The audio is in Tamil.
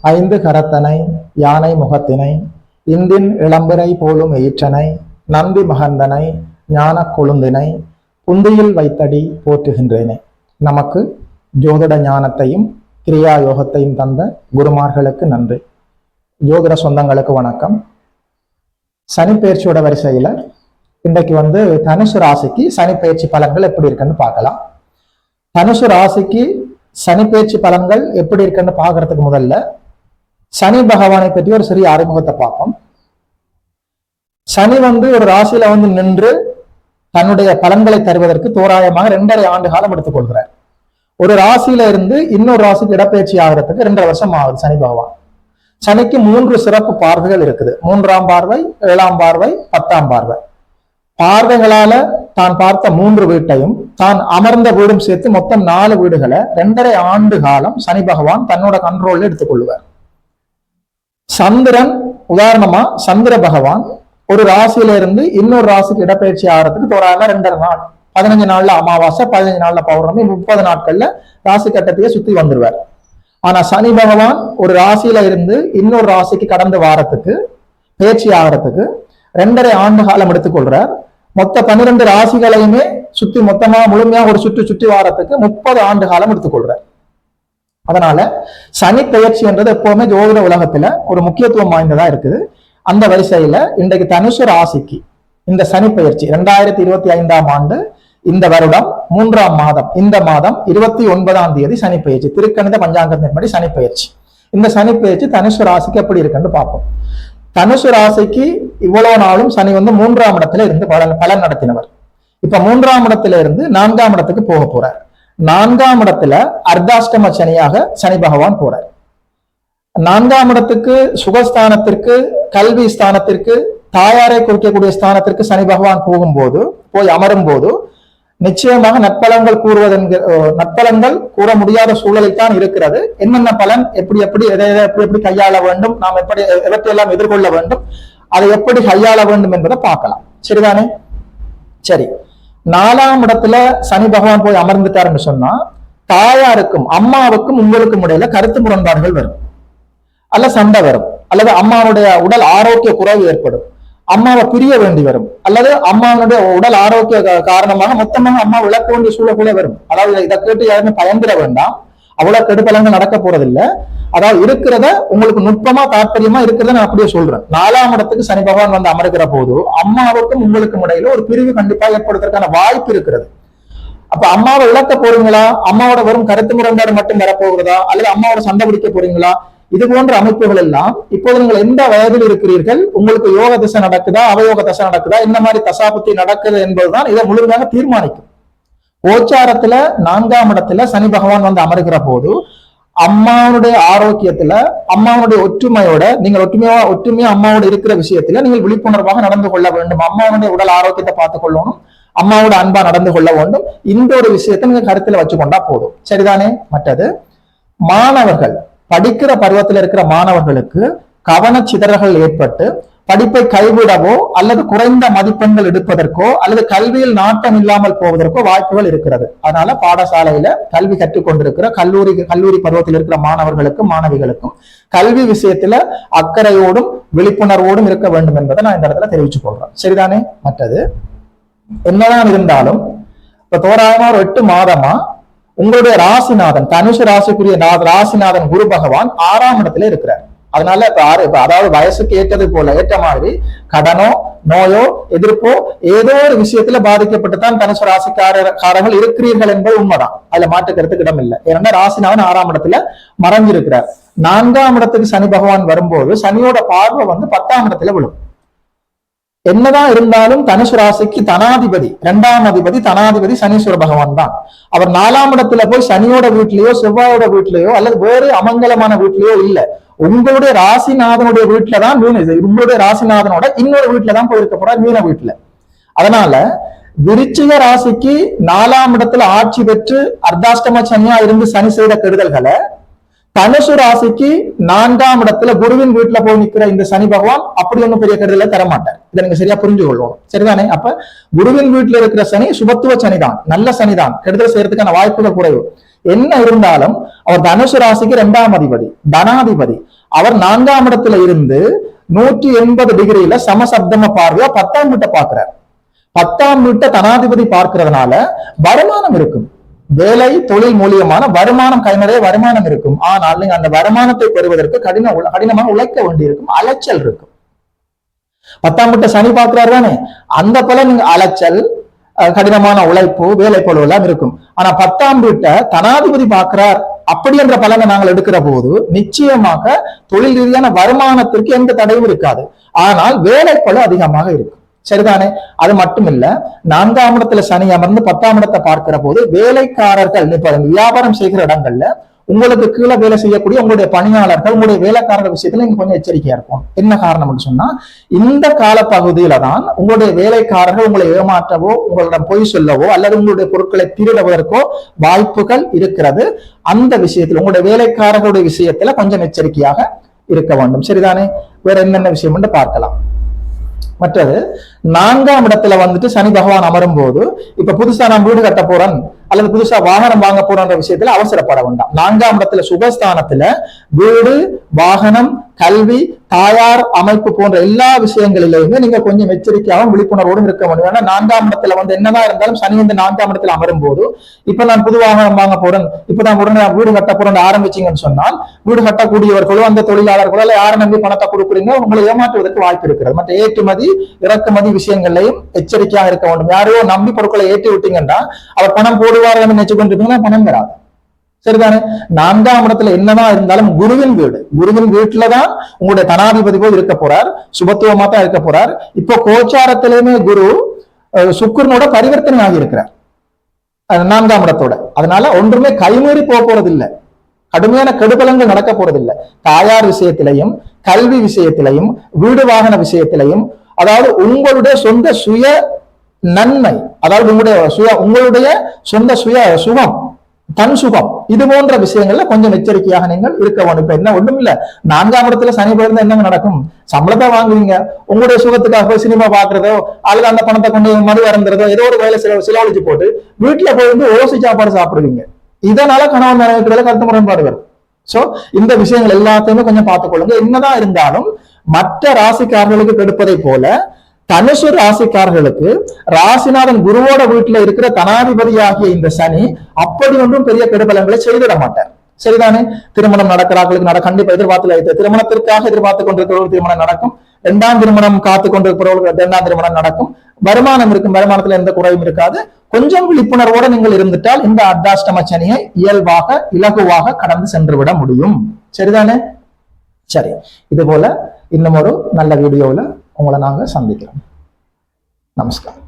ஐந்து கரத்தனை யானை முகத்தினை இந்தின் இளம்பிறை போலும் ஈற்றனை நந்தி மகந்தனை ஞானக் கொழுந்தினை புந்தியில் வைத்தடி போற்றுகின்றேனே. நமக்கு ஜோதிட ஞானத்தையும் கிரியா யோகத்தையும் தந்த குருமார்களுக்கு நன்றி. ஜோதிட சொந்தங்களுக்கு வணக்கம். சனிப்பெயர்ச்சியோட வரிசையில இன்றைக்கு வந்து தனுசு ராசிக்கு சனிப்பெயர்ச்சி பலன்கள் எப்படி இருக்குன்னு பார்க்கலாம். தனுசு ராசிக்கு சனிப்பெயர்ச்சி பலன்கள் எப்படி இருக்குன்னு பார்க்கறதுக்கு முதல்ல சனி பகவானை பற்றி ஒரு சிறிய அறிமுகத்தை பார்ப்போம். சனி வந்து ஒரு ராசியில வந்து நின்று தன்னுடைய பலன்களை தருவதற்கு தோராயமாக ரெண்டரை ஆண்டு காலம் எடுத்துக்கொள்கிறார் ஒரு ராசியில இருந்து இன்னொரு ராசிக்கு இடப்பெயர்ச்சி ஆகிறதுக்கு ரெண்டரை வருஷம் ஆகுது சனி பகவான். சனிக்கு மூன்று சிறப்பு பார்வைகள் இருக்குது. மூன்றாம் பார்வை ஏழாம் பார்வை பத்தாம் பார்வை. பார்வைகளால தான் பார்த்த மூன்று வீட்டையும் தான் அமர்ந்த வீடும் சேர்த்து மொத்தம் நாலு வீடுகளை ரெண்டரை ஆண்டு காலம் சனி பகவான் தன்னோட கண்ட்ரோல்ல எடுத்துக்கொள்வார் சந்திரன் உதாரணமா சந்திர பகவான் ஒரு ராசியில இருந்து இன்னொரு ராசிக்கு இடப்பெயர்ச்சி ஆகிறதுக்கு தோராயமா ரெண்டரை நாள். பதினஞ்சு நாள்ல அமாவாசை பதினஞ்சு நாள்ல பௌர்ணமி முப்பது நாட்கள்ல ராசி கட்டத்தையே சுத்தி வந்துருவார். ஆனா சனி பகவான் ஒரு ராசியில இருந்து இன்னொரு ராசிக்கு கடந்து வாரத்துக்கு பயிற்சி ஆகிறதுக்கு ரெண்டரை ஆண்டு காலம் எடுத்துக்கொள்றார். மொத்த பன்னிரெண்டு ராசிகளையுமே சுத்தி மொத்தமா முழுமையா ஒரு சுற்றி சுற்றி வாரத்துக்கு முப்பது ஆண்டு காலம் எடுத்துக்கொள்றார். அதனால சனி பெயர்ச்சின்றது எப்பவுமே ஜோதிட உலகத்துல ஒரு முக்கியத்துவம் வாய்ந்ததா இருக்குது. அந்த வரிசையில இன்றைக்கு தனுசு ராசிக்கு இந்த சனி பெயர்ச்சி ரெண்டாயிரத்தி இருபத்தி ஐந்தாம் ஆண்டு இந்த வருடம் மூன்றாம் மாதம். இந்த மாதம் இருபத்தி ஒன்பதாம் தேதி சனி பெயர்ச்சி. திருக்கணித பஞ்சாங்கத்தின்படி சனி பெயர்ச்சி. இந்த சனி பெயர்ச்சி தனுசு ராசிக்கு எப்படி இருக்குன்னு பார்ப்போம். தனுசு ராசிக்கு இவ்வளவு நாளும் சனி வந்து மூன்றாம் இடத்துல இருந்து பலன் பலன் நடத்தினவர். இப்ப மூன்றாம் இடத்துல இருந்து நான்காம் இடத்துக்கு போக போறார். நான்காம் இடத்துல அர்த்தாஷ்டம சனியாக சனி பகவான் போறார். நான்காம் இடத்துக்கு சுகஸ்தானத்திற்கு கல்வி ஸ்தானத்திற்கு தாயாரை குறிக்கக்கூடிய ஸ்தானத்திற்கு சனி பகவான் போகும்போது போய் அமரும் போது நிச்சயமாக நற்பலங்கள் கூறுவதென்கிற நற்பலங்கள் கூற முடியாத சூழலில் தான் இருக்கிறது. என்னென்ன பலன் எப்படி எப்படி எதை எதை எப்படி எப்படி கையாள வேண்டும் நாம் எப்படி எவற்றையெல்லாம் எதிர்கொள்ள வேண்டும் அதை எப்படி கையாள வேண்டும் என்பதை பார்க்கலாம். சரிதானே? சரி. நாலாம் இடத்துல சனி பகவான் போய் அமர்ந்துட்டாருன்னு சொன்னா தாயாருக்கும் அம்மாவுக்கும் உங்களுக்கும் இடையில கருத்து முரண்பாடுகள் வரும். அல்ல சண்டை வரும். அல்லது அம்மாவுடைய உடல் ஆரோக்கிய குறைவு ஏற்படும். அம்மாவை பிரிய வேண்டி வரும். அல்லது அம்மாவுடைய உடல் ஆரோக்கிய காரணமாக மொத்தமாக அம்மா விளக்க வேண்டிய சூழல் கூட வரும். அதாவது இதை கேட்டு யாருமே பயந்துட வேண்டாம். அவ்வளவு கெடுதலங்கள் நடக்க போறதில்ல. அதாவது இருக்கிறத உங்களுக்கு நுட்பமா தாற்பயமா இருக்கிறத நான் அப்படியே சொல்றேன். நாலாம் இடத்துக்கு சனி பகவான் வந்து அமர்கிற போது அம்மாவுக்கும் உங்களுக்கும் இடையில ஒரு பிரிவு கண்டிப்பா ஏற்படுவதற்கான வாய்ப்பு இருக்கிறது. அப்ப அம்மாவை இழக்க போறீங்களா? அம்மாவோட வரும் கருத்து முரண்பாடு மட்டும் வரப்போகிறதா? அல்லது அம்மாவோட சண்டை பிடிக்க போறீங்களா? இது போன்ற அமைப்புகள் எல்லாம் இப்போது நீங்கள் எந்த வயதில் இருக்கிறீர்கள்? உங்களுக்கு யோக தசை நடக்குதா? அவயோக தசை நடக்குதா? இந்த மாதிரி தசாபத்தி நடக்குது என்பதுதான் இதை முழுமையாக தீர்மானிக்கும். கோச்சாரத்துல நான்காம் இடத்துல சனி பகவான் வந்து அமர்கிற போது அம்மாவுடைய ஆரோக்கியத்துல அம்மாவுடைய ஒற்றுமையோட நீங்கள் ஒற்றுமையா ஒற்றுமையா அம்மாவோட இருக்கிற விஷயத்துல நீங்கள் விழிப்புணர்வாக நடந்து கொள்ள வேண்டும். அம்மாவுடைய உடல் ஆரோக்கியத்தை பார்த்துக் கொள்ளணும். அம்மாவோட அன்பா நடந்து கொள்ள வேண்டும். இந்த ஒரு விஷயத்தை நீங்க கருத்துல வச்சுக்கொண்டா போதும். சரிதானே? மற்றது மாணவர்கள் படிக்கிற பருவத்தில் இருக்கிற மாணவர்களுக்கு கவனச்சிதறல்கள் ஏற்பட்டு படிப்பை கைவிடவோ அல்லது குறைந்த மதிப்பெண்கள் எடுப்பதற்கோ அல்லது கல்வியில் நாட்டம் இல்லாமல் போவதற்கோ வாய்ப்புகள் இருக்கிறது. அதனால பாடசாலையில கல்வி கற்றுக்கொண்டிருக்கிற கல்லூரி கல்லூரி பருவத்தில் இருக்கிற மாணவர்களுக்கும் மாணவிகளுக்கும் கல்வி விஷயத்துல அக்கறையோடும் விழிப்புணர்வோடும் இருக்க வேண்டும் என்பதை நான் இந்த இடத்துல தெரிவிச்சு கொள்றேன். சரிதானே? மற்றது என்னதான் இருந்தாலும் இப்ப தோராயமா ஒரு எட்டு மாதமா உங்களுடைய ராசிநாதன் தனுசு ராசிக்குரிய ராசிநாதன் குரு பகவான் ஆறாம் இடத்துல இருக்கிறார். அதனால இப்ப ஆறு இப்ப அதாவது வயசுக்கு ஏற்றது போல ஏற்ற மாதிரி கடனோ நோயோ எதிர்ப்போ ஏதோ ஒரு விஷயத்துல பாதிக்கப்பட்டுதான் தனுசு ராசிக்காரர்கள் இருக்கிறீர்கள் என்பது உண்மைதான். அதுல மாற்றுக்கிறதுக்கு இடம் இல்லை. ஏன்னா ராசிநாதன் ஆறாம் இடத்துல மறைஞ்சிருக்கிறார். நான்காம் இடத்துக்கு சனி பகவான் வரும்போது சனியோட பார்வை வந்து பத்தாம் இடத்துல விழும். என்னதான் இருந்தாலும் தனுசு ராசிக்கு தனாதிபதி இரண்டாம் அதிபதி தனாதிபதி சனீஸ்வர பகவான் தான். அவர் நாலாம் இடத்துல போய் சனியோட வீட்லயோ செவ்வாயோட வீட்லயோ அல்லது வேறு அமங்கலமான வீட்லயோ இல்லை. உங்களுடைய ராசிநாதனுடைய வீட்டுல தான் மீன் இது. உங்களுடைய ராசிநாதனோட இன்னொரு வீட்டுல தான் போயிருக்க போறார் மீன வீட்டுல. அதனால விருச்சிக ராசிக்கு நாலாம் இடத்துல ஆட்சி பெற்று அர்த்தாஷ்டம சனியா இருந்து சனி செய்த கெடுதல்களை தனுசு ராசிக்கு நான்காம் இடத்துல குருவின் வீட்டுல போய் நிக்கிற இந்த சனி பகவான் அப்படி ஒண்ணும் பெரிய கெடுதலை தர மாட்டேன் இதை நீங்க சரியா புரிஞ்சு கொள்வோம் சரிதானே? அப்ப குருவின் வீட்டுல இருக்கிற சனி சுபத்துவ சனிதான் நல்ல சனிதான். கெடுதல் செய்யறதுக்கான வாய்ப்புகள் குறைவு. என்ன இருந்தாலும் அவர் தனுசு ராசிக்கு இரண்டாம் அதிபதி தனாதிபதி. அவர் நான்காம் இடத்துல இருந்து நூற்றி எண்பது டிகிரியில சமசப்தம பார்வையா பத்தாம் வீட்டை பார்க்கிறார். பத்தாம் வீட்டை தனாதிபதி பார்க்கிறதுனால வருமானம் இருக்கும். வேலை தொழில் மூலியமான வருமானம் கை வருமானம் இருக்கும். ஆனால் நீங்க அந்த வருமானத்தை பெறுவதற்கு கடின கடினமாக உழைக்க வேண்டியிருக்கும் அலைச்சல் இருக்கும். பத்தாம் வீட்டை சனி பார்க்கிறார் தானே? அந்த போல நீங்க அலைச்சல் கடினமான உழைப்பு வேலை பொழுவு எல்லாம் இருக்கும். ஆனா பத்தாம் வீட்டை தனாதிபதி பார்க்கிறார். அப்படி என்ற பலனை நாங்கள் எடுக்கிற போது நிச்சயமாக தொழில் ரீதியான வருமானத்திற்கு எந்த தடையும் இருக்காது. ஆனால் வேலை அதிகமாக இருக்கும். சரிதானே? அது மட்டும் இல்ல நான்காம் இடத்துல சனி அமர்ந்து பத்தாம் இடத்தை பார்க்கிற போது வேலைக்காரர்கள் இப்ப வியாபாரம் செய்கிற இடங்கள்ல உங்களுக்கு கீழே வேலை செய்யக்கூடிய உங்களுடைய பணியாளர்கள் உங்களுடைய வேலைக்காரர்கள் விஷயத்துல நீங்க கொஞ்சம் எச்சரிக்கையா இருக்கும் என்ன காரணம்னு சொன்னா இந்த காலப்பகுதியில தான் உங்களுடைய வேலைக்காரர்கள் உங்களை ஏமாற்றவோ உங்களிடம் பொய் சொல்லவோ அல்லது உங்களுடைய பொருட்களை திருடுவதற்கோ வாய்ப்புகள் இருக்கிறது. அந்த விஷயத்துல உங்களுடைய வேலைக்காரர்களுடைய விஷயத்துல கொஞ்சம் எச்சரிக்கையாக இருக்க வேண்டும். சரிதானே? வேற என்னென்ன விஷயம் என்று பார்க்கலாம். மற்றது நான்காம் இடத்துல வந்துட்டு சனி பகவான் அமரும் போது இப்ப புதுசா நான் வீடு கட்ட போறேன். அல்லது புதுசா வாகனம் வாங்க போறோன்ற விஷயத்துல அவசரப்பட வேண்டாம். நான்காம் இடத்துல சுபஸ்தானத்துல வீடு வாகனம் கல்வி தாயார் அமைப்பு போன்ற எல்லா விஷயங்களிலுமே நீங்க கொஞ்சம் எச்சரிக்கையாகவும் விழிப்புணர்வோடும் இருக்க முடியும் ஏன்னா நான்காம் இடத்துல வந்து என்னதான் இருந்தாலும் சனி வந்து நான்காம் இடத்துல அமரும் போது இப்ப நான் புது வாகனம் வாங்க போறேன் இப்ப நான் உடனே வீடு கட்ட போறேன் ஆரம்பிச்சீங்கன்னு சொன்னால் வீடு கட்டக்கூடியவர்களோ அந்த தொழிலாளர்களோ இல்ல யாரை நம்பி பணத்தை கொடுக்குறீங்க உங்களை ஏமாற்றுவதற்கு வாய்ப்பு இருக்கிறது. மற்ற ஏற்றுமதி இறக்குமதி விஷயங்களையும் எச்சரிக்கையாக இருக்க வேண்டும். யாரையோ நம்பி பொருட்களை ஏற்றி விட்டீங்கன்னா அவர் பணம் போடு போடுவார் நினைச்சு கொண்டிருப்பீங்கன்னா பணம் வராது. சரிதானே? நான்காம் இடத்துல என்னதான் இருந்தாலும் குருவின் வீடு. குருவின் வீட்டுலதான் உங்களுடைய தனாதிபதி போய் இருக்க போறார். சுபத்துவமா தான் இருக்க போறார். இப்போ கோச்சாரத்திலுமே குரு அஹ், பரிவர்த்தனை ஆகி இருக்கிறார். நான்காம் இடத்தோட. அதனால ஒன்றுமே கைமீறி போக போறது இல்ல கடுமையான கெடுபலங்கள் நடக்க போறதில்லை. தாயார் விஷயத்திலையும் கல்வி விஷயத்திலையும் வீடு வாகன விஷயத்திலையும் அதாவது உங்களுடைய சொந்த சுய நன்மை. அதாவது உங்களுடைய சுய உங்களுடைய சொந்த சுய சுகம் தன் சுகம் இது போன்ற விஷயங்கள்ல கொஞ்சம் எச்சரிக்கையாக நீங்கள் இருக்க வேண்டும். இப்ப என்ன ஒண்ணும் இல்ல நான்காம் இடத்துல சனி பிறந்த என்ன நடக்கும்? சம்பளத்தை வாங்குவீங்க. உங்களுடைய சுகத்துக்காக போய் சினிமா பாக்குறதோ அல்லது அந்த பணத்தை கொண்டு மது வரந்துறதோ ஏதோ ஒரு வேலை செலவு செலவழிச்சு போட்டு வீட்டுல போய் வந்து ஓசி சாப்பாடு சாப்பிடுவீங்க. இதனால கணவன் மனைவிக்குள்ள கருத்து முரண்பாடு வரும். சோ இந்த விஷயங்கள் எல்லாத்தையுமே கொஞ்சம் பார்த்துக்கொள்ளுங்க. என்னதான் இருந்தாலும் மற்ற ராசிக்காரர்களுக்கு கெடுப்பதை போல தனுசு ராசிக்காரர்களுக்கு ராசிநாதன் குருவோட வீட்டுல இருக்கிற தனாதிபதியாகிய இந்த சனி அப்படி ஒன்றும் பெரிய கெடுபலங்களை செய்திட மாட்டார். சரிதானே? திருமணம் நடக்கிறார்களுக்கு நட கண்டிப்பா எதிர்பார்த்து திருமணத்திற்காக எதிர்பார்த்து கொண்டிருக்கிறவர்கள் திருமணம் நடக்கும். இரண்டாம் திருமணம் காத்து கொண்டிருக்கிறவர்கள் இரண்டாம் திருமணம் நடக்கும். வருமானம் இருக்கும் வருமானத்துல எந்த குறையும் இருக்காது. கொஞ்சம் விழிப்புணர்வோட நீங்கள் இருந்துட்டால் இந்த அர்த்தாஷ்டம சனியை இயல்பாக இலகுவாக கடந்து சென்று விட முடியும். சரிதானே? சரி. இது போல இன்னும் ஒரு நல்ல வீடியோவில் உங்களை நாங்கள் சந்திக்கிறோம். நமஸ்காரம்.